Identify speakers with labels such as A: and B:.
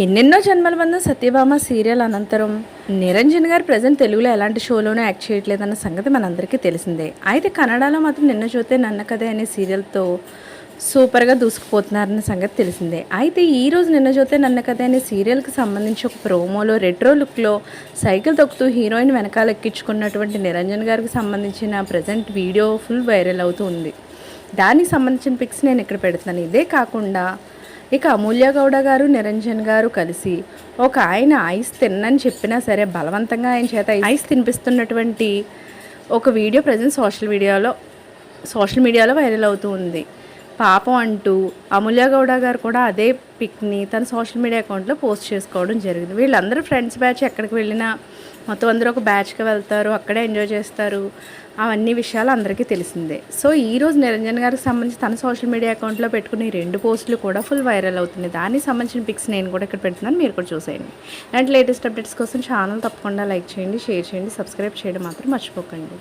A: ఎన్నెన్నో జన్మల బంధం సత్యభామ సీరియల్ అనంతరం నిరంజన్ గారు ప్రజెంట్ తెలుగులో ఎలాంటి షోలోనూ యాక్ట్ చేయట్లేదన్న సంగతి మనందరికీ తెలిసిందే. అయితే కన్నడలో మాత్రం నిన్న చూస్తే నన్న కథ అనే సీరియల్తో సూపర్గా దూసుకుపోతున్నారన్న సంగతి తెలిసిందే. అయితే ఈరోజు నిన్న చూస్తే నన్న కథ అనే సీరియల్కి సంబంధించి ఒక ప్రోమోలో రెట్రో లుక్లో సైకిల్ తొక్కుతూ హీరోయిన్ వెనకాల ఎక్కించుకున్నటువంటి నిరంజన్ గారికి సంబంధించిన ప్రజెంట్ వీడియో ఫుల్ వైరల్ అవుతూ ఉంది. దానికి సంబంధించిన పిక్స్ నేను ఇక్కడ పెడుతున్నాను. ఇదే కాకుండా ఇక అమూల్య గౌడ గారు నిరంజన్ గారు కలిసి ఒక ఆయన ఐస్ తిన్నని చెప్పినా సరే బలవంతంగా ఆయన చేత ఐస్ తినిపిస్తున్నటువంటి ఒక వీడియో ప్రజెంట్ సోషల్ మీడియాలో సోషల్ మీడియాలో వైరల్ అవుతూ ఉంది. పాపం అంటూ అమూల్య గౌడ గారు కూడా అదే పిక్ని తన సోషల్ మీడియా అకౌంట్లో పోస్ట్ చేసుకోవడం జరిగింది. వీళ్ళందరూ ఫ్రెండ్స్ బ్యాచ్ ఎక్కడికి వెళ్ళినా మొత్తం అందరూ ఒక బ్యాచ్కి వెళ్తారు అక్కడే ఎంజాయ్ చేస్తారు. అవన్నీ విషయాలు అందరికీ తెలిసిందే. సో ఈ రోజు నిరంజన్ గారికి సంబంధించి తన సోషల్ మీడియా అకౌంట్లో పెట్టుకున్న ఈ రెండు పోస్టులు కూడా ఫుల్ వైరల్ అవుతున్నాయి. దానికి సంబంధించిన పిక్స్ నేను కూడా ఇక్కడ పెడుతున్నాను. మీరు కూడా చూసేయండి. అండ్ లేటెస్ట్ అప్డేట్స్ కోసం ఛానల్ తప్పకుండా లైక్ చేయండి షేర్ చేయండి సబ్స్క్రైబ్ చేయడం మాత్రం మర్చిపోకండి.